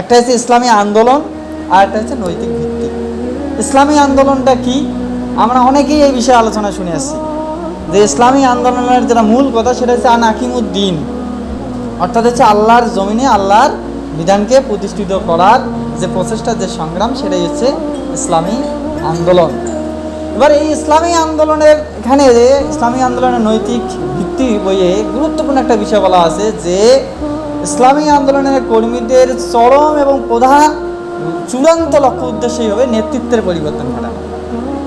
একটা হচ্ছে ইসলামী আন্দোলন আর একটা হচ্ছে নৈতিক ভিত্তি। ইসলামী আন্দোলনটা কি? আমরা অনেকেই এই বিষয়ে আলোচনা শুনে আসছি। যে ইসলামী আন্দোলনের যেটা মূল কথা সেটা হচ্ছে আন আকিমুদ্দিন অর্থাৎ হচ্ছে আল্লাহর জমিনে আল্লাহর বিধানকে প্রতিষ্ঠিত করার যে প্রচেষ্টা, যে সংগ্রাম, সেটাই হচ্ছে ইসলামী আন্দোলন। এবার এই ইসলামী আন্দোলনের এখানে ইসলামী আন্দোলনের নৈতিক ভিত্তি বইয়ে গুরুত্বপূর্ণ একটা বিষয় বলা আছে যে ইসলামী আন্দোলনের কর্মীদের চরম এবং প্রধান চূড়ান্ত লক্ষ্য উদ্দেশ্যই হবে নেতৃত্বের পরিবর্তন ঘটানো।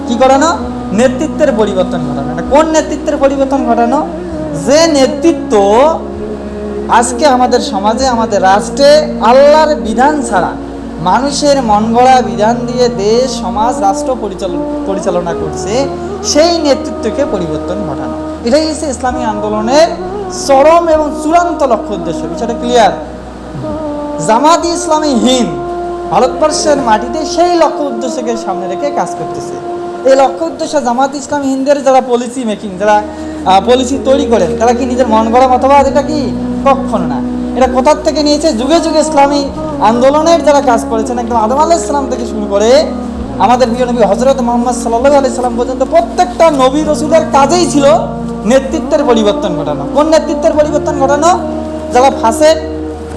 কি করানো নেতৃত্বের পরিবর্তন ঘটানো। এটা কোন নেতৃত্বের পরিবর্তন ঘটানো? যে নেতৃত্ব আজকে আমাদের সমাজে, আমাদের রাষ্ট্রে আল্লাহর বিধান ছাড়া মানুষের মন গড়া বিধান দিয়ে দেশ, সমাজ, রাষ্ট্র পরিচালনা করছে, সেই নেতৃত্বকে পরিবর্তন ঘটানো। এটাই হচ্ছে ইসলামী আন্দোলনের চরম এবং চূড়ান্ত লক্ষ্য উদ্দেশ্য। বিষয়টা ক্লিয়ার জামাত ইসলামী হিন্দ ভারতবর্ষের মাটিতে সেই লক্ষ্য উদ্দেশ্যকে সামনে রেখে কাজ করতেছে। এই লক্ষ্য উদ্দেশ্য জামাত ইসলামী হিন্দের যারা পলিসি মেকিং যারা পলিসি তৈরি করেন, তারা কি নিজের মন গড়া মতবাদ? এটা কি কখনো না। এটা কোথার থেকে নিয়েছে? যুগে যুগে ইসলামী আন্দোলনের যারা কাজ করেছেন, একদম আদম আলাহ ইসলাম থেকে শুরু করে আমাদের প্রিয় নবী হজরত মোহাম্মদ সাল্লাহ আলি সাল্লাম পর্যন্ত প্রত্যেকটা নবী রসুলের কাজেই ছিল নেতৃত্বের পরিবর্তন ঘটানো। কোন নেতৃত্বের পরিবর্তন ঘটানো? যারা ফাঁসে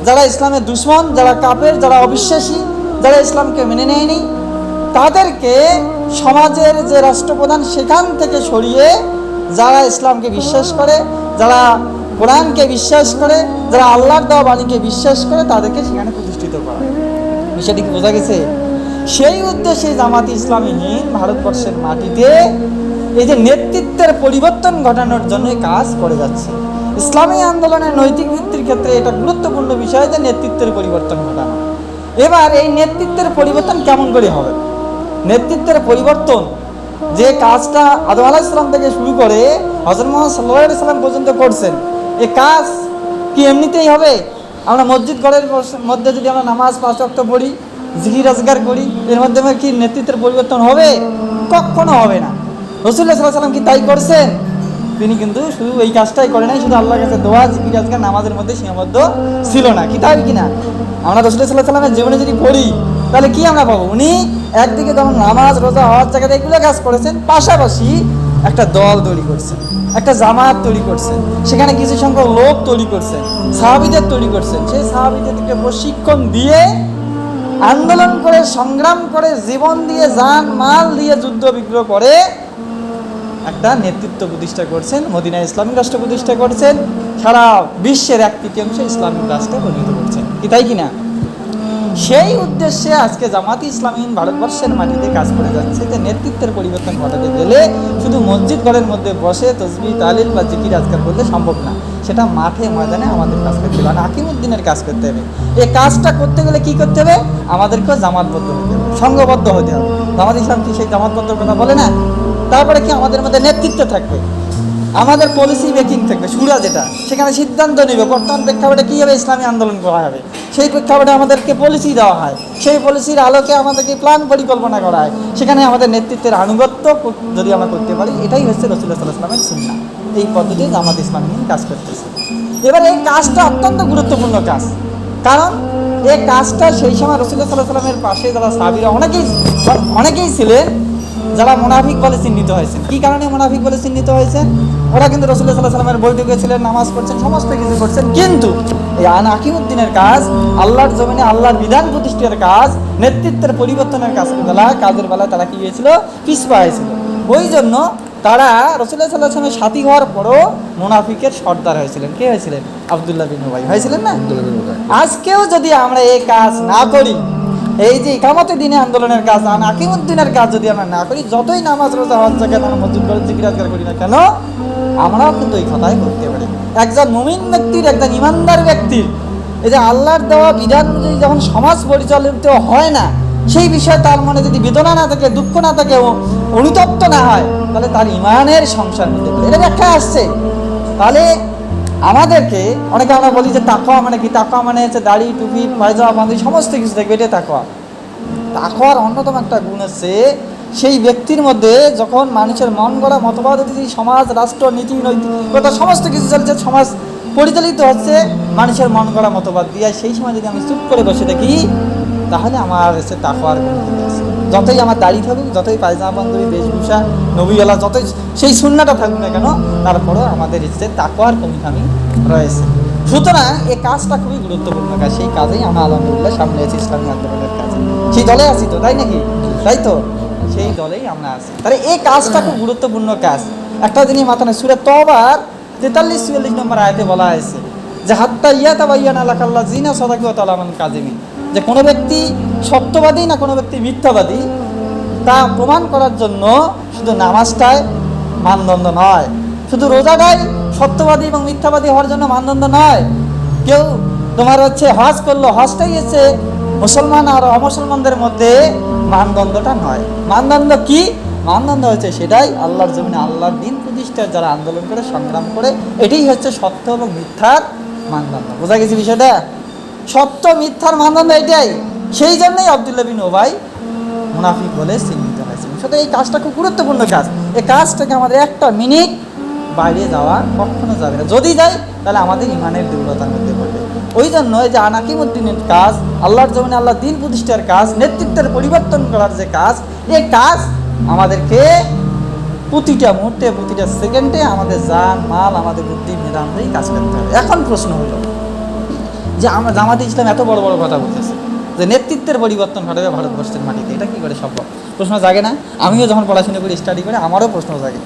যারা ইসলামের দুশ্মন, যারা কাপের যারা অবিশ্বাসী, যারা ইসলামকে মেনে নেয়নি, তাদেরকে সমাজের যে রাষ্ট্রপ্রধান সেখান থেকে সরিয়ে যারা ইসলামকে বিশ্বাস করে, যারা কোরআনকে বিশ্বাস করে, যারা আল্লাহর দেওয়া বাণীকে বিশ্বাস করে, তাদেরকে সেখানে প্রতিষ্ঠিত করা বিষয়টি বোঝা গেছে? সেই উদ্দেশ্যে জামাত ইসলামীহীন ভারতবর্ষের মাটিতে এই যে নেতৃত্বের পরিবর্তন ঘটানোর জন্য কাজ করে যাচ্ছে। ইসলামী আন্দোলনের নৈতিক ভিত্তির ক্ষেত্রে এটা গুরুত্বপূর্ণ বিষয় যে নেতৃত্বের পরিবর্তন ঘটানো। এবার এই নেতৃত্বের পরিবর্তন কেমন করে হবে? নেতৃত্বের পরিবর্তন যে কাজটা আদম আলাহ ইসলাম থেকে শুরু করে হজরত মোহাম্মদ সাল্লাহ সাল্লাম পর্যন্ত করছেন এ কাজ কি এমনিতেই হবে? আমরা মসজিদ ঘরের মধ্যে যদি আমরা নামাজ পাঁচ অক্ট পড়ি, জিকির রোজগার করি, এর মাধ্যমে কি নেতৃত্বের পরিবর্তন হবে? কখনো হবে না। রসুল্লাহ সাল্লাহ সাল্লাম কি তাই করছেন? তিনি কিন্তু শুধু এই কাজটাই করে নাই, শুধু আল্লাহর কাছে দোয়া, জিকির আজকাল নামাজের মধ্যে সীমাবদ্ধ ছিল না। কি তাই কিনা? আমরা রসুল্লাহ সাল্লাহ সাল্লামের জীবনে যদি পড়ি, তাহলে কি আমরা পাবো? উনি একদিকে যেমন নামাজ, রোজা হওয়ার জায়গাতে এগুলো কাজ করেছেন, পাশাপাশি একটা দল তৈরি করছেন একটা জামাত তৈরি করছেন সেখানে কিছু সংখ্যক লোক তৈরি করছেন সাহাবিদের তৈরি করছেন সেই সাহাবিদেরকে প্রশিক্ষণ দিয়ে, আন্দোলন করে, সংগ্রাম করে, জীবন দিয়ে যান মাল দিয়ে যুদ্ধ বিগ্রহ করে একটা নেতৃত্ব প্রতিষ্ঠা করছেন মদিনা ইসলামিক রাষ্ট্র প্রতিষ্ঠা করছেন, সারা বিশ্বের এক তৃতীয়াংশ ইসলামিক রাষ্ট্রে পরিণত করছেন। কি তাই কিনা সেই উদ্দেশ্যে আজকে জামাতি ইসলামী ভারতবর্ষের মাটিতে কাজ করে যাচ্ছে। যে নেতৃত্বের পরিবর্তন ঘটাতে গেলে শুধু মসজিদ ঘরের মধ্যে বসে তসবি, তালিল বা জিকির আজকাল করলে সম্ভব না। সেটা মাঠে, ময়দানে আমাদের কাজ করতে হবে। আর আকিমুদ্দিনের কাজ করতে হবে। এই কাজটা করতে গেলে কি করতে হবে? আমাদেরকেও জামাতবদ্ধ হতে হবে। সংঘবদ্ধ হতে হবে। জামাত ইসলাম কি সেই জামাতবদ্ধর কথা বলে না? তারপরে কি আমাদের মধ্যে নেতৃত্ব থাকবে? আমাদের পলিসি মেকিং থাকবে, সুরা যেটা, সেখানে সিদ্ধান্ত নেবে বর্তমান প্রেক্ষাপটে কীভাবে ইসলামী আন্দোলন করা হবে। সেই প্রেক্ষাপটে আমাদেরকে পলিসি দেওয়া হয়। সেই পলিসির আলোকে আমাদেরকে প্ল্যান পরিকল্পনা করা হয়। সেখানে আমাদের নেতৃত্বের আনুগত্য যদি আমরা করতে পারি, এটাই হচ্ছে রসুল্লাহ সাল্লাহ ইসলামের চিন্তা এই পদ্ধতি জামাত নিয়ে কাজ করতেছে। এবার এই কাজটা অত্যন্ত গুরুত্বপূর্ণ কাজ। কারণ এই কাজটা সেই সময় রসুল্লাহ সাল্লাহ সাল্লামের পাশে যারা সাবিরা অনেকেই অনেকেই ছিলেন যারা মোনাফিক বলে চিহ্নিত হয়েছেন। কি কারণে মোনাফিক বলে চিহ্নিত হয়েছেন? ওরা কিন্তু রসুল্লাহ সাল্লাহ সাল্লামের বৈঠকে ছিলেন নামাজ পড়ছেন সমস্ত কিছু করছেন। কিন্তু এই আন আকিমুদ্দিনের কাজ আল্লাহর জমিনে আল্লাহর বিধান প্রতিষ্ঠার কাজ নেতৃত্বের পরিবর্তনের কাজ বেলা কাজের বেলা তারা কি হয়েছিল? পিছপা হয়েছিল। ওই জন্য তারা রসুল্লাহ সাল্লাহ সাল্লামের সাথী হওয়ার পরও মোনাফিকের সর্দার হয়েছিলেন। কে হয়েছিলেন? আবদুল্লাহ বিন উবাই। হয়েছিলেন না? আজকেও যদি আমরা এই কাজ না করি এই যে ইকামতের দিনে আন্দোলনের কাজ আন আকিমুদ্দিনের কাজ যদি আমরা না করি, যতই নামাজ, রোজা হওয়ার জায়গায় আমরা মসজিদ করে জিজ্ঞাসা করি না কেন, আমরাও কিন্তু এই কথাই করতে পারি। একজন মুমিন ব্যক্তির, একজন ইমানদার ব্যক্তির, এই যে আল্লাহর দেওয়া বিধান অনুযায়ী যখন সমাজ পরিচালিত হয় না, সেই বিষয়ে তার মনে যদি বেদনা না থাকে, দুঃখ না থাকে অনুতপ্ত না হয়, তাহলে তার ইমানের সংসার পারে। এটা ব্যাখ্যা আসছে। তাহলে আমাদেরকে, অনেকে আমরা বলি যে তাকোয়া মানে কি? তাকোয়া মানে হচ্ছে দাড়ি, টুপি, পায়জামা বান্ধি সমস্ত কিছু দেখবে এটা তাকোয়া তাকোয়ার অন্যতম একটা গুণ হচ্ছে সেই ব্যক্তির মধ্যে যখন মানুষের মন গড়া মতবাদ সমাজ, রাষ্ট্র, নীতি, নৈতিকতা, সমস্ত কিছু চলছে, সমাজ পরিচালিত হচ্ছে, মানুষের মন গড়া মতবাদ দিয়ে। সেই সময় যদি আমি চুপ করে বসে থাকি তাহলে আমার হচ্ছে তাকোয়ার আছে যতই আমার দাড়ি থাকুক, যতই পায়জামা বান্ধবী বেশভূষা, নবীওয়ালা, যতই সেই শূন্যটা থাকুক না কেন, তারপরেও আমাদের হচ্ছে তাকওয়ার কমিখামি রয়েছে। সুতরাং এই কাজটা খুবই গুরুত্বপূর্ণ কাজ। সেই কাজেই আমরা আলহামদুলিল্লাহ সামনে আছি ইসলামী আন্দোলনের কাজে। সেই দলে আছি তো, তাই নাকি? তাই তো? সেই দলেই আমরা আছি। তাহলে এই কাজটা খুব গুরুত্বপূর্ণ কাজ। একটা জিনিস মাথা না সুরে তবার তেতাল্লিশ, চুয়াল্লিশ নম্বর আয়তে বলা হয়েছে যে, হাত্তা ইয়া তাবাইয়ান আলাকাল্লা জিনা সদাকি ও তালামান কাজিমি যে কোনো ব্যক্তি সত্যবাদী না কোনো ব্যক্তি মিথ্যাবাদী, তা প্রমাণ করার জন্য শুধু নামাজটাই মানদণ্ড নয়। শুধু রোজাটাই সত্যবাদী এবং মিথ্যাবাদী হওয়ার জন্য মানদণ্ড নয়। কেউ তোমার হচ্ছে হজ করল, হজটাই হচ্ছে মুসলমান আর অমুসলমানদের মধ্যে মানদণ্ডটা নয়। মানদণ্ড কি? মানদণ্ড হচ্ছে সেটাই আল্লাহর জমিনে আল্লাহর দিন প্রতিষ্ঠার যারা আন্দোলন করে, সংগ্রাম করে, এটাই হচ্ছে সত্য এবং মিথ্যার মানদণ্ড। বোঝা গেছে বিষয়টা? সত্য মিথ্যার মানদণ্ড এটাই। সেই জন্যই আবদুল্লাহ বিন ওবাই মুনাফিক বলে চিহ্নিত হয়েছে শুধু এই কাজটা খুব গুরুত্বপূর্ণ কাজ। এই কাজটাকে আমাদের একটা মিনিট বাইরে যাওয়া কখনো যাবে না। যদি যাই, তাহলে আমাদের ইমানের দুর্বলতার মধ্যে পড়বে। ওই জন্য যে আনাকিমুদ্দিনের কাজ, আল্লাহর জমিনে আল্লাহ দিন প্রতিষ্ঠার কাজ, নেতৃত্বের পরিবর্তন করার যে কাজ এই কাজ আমাদেরকে প্রতিটা মুহূর্তে, প্রতিটা সেকেন্ডে আমাদের জান, মাল, আমাদের বুদ্ধি মেধা আমাদেরই কাজ করতে হবে। এখন প্রশ্ন হলো যে আমরা জামাতে ইসলাম এত বড় বড় কথা বলতেছে, যে নেতৃত্বের পরিবর্তন ঘটাবে ভারতবর্ষের মাটিতে, এটা কি করে সম্ভব? প্রশ্ন জাগে না? আমিও যখন পড়াশোনা করি স্টাডি করে, আমারও প্রশ্ন জাগে।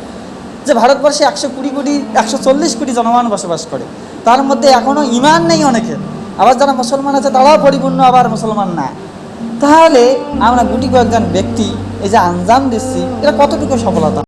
যে ভারতবর্ষে একশো কুড়ি কোটি, একশো চল্লিশ কোটি জনগণ বসবাস করে, তার মধ্যে এখনও ইমান নেই অনেকের। আবার যারা মুসলমান আছে, তারাও পরিপূর্ণ, আবার মুসলমান না। তাহলে আমরা গুটি কয়েকজন ব্যক্তি, এই যে আঞ্জাম দিচ্ছি এটা কতটুকু সফলতা?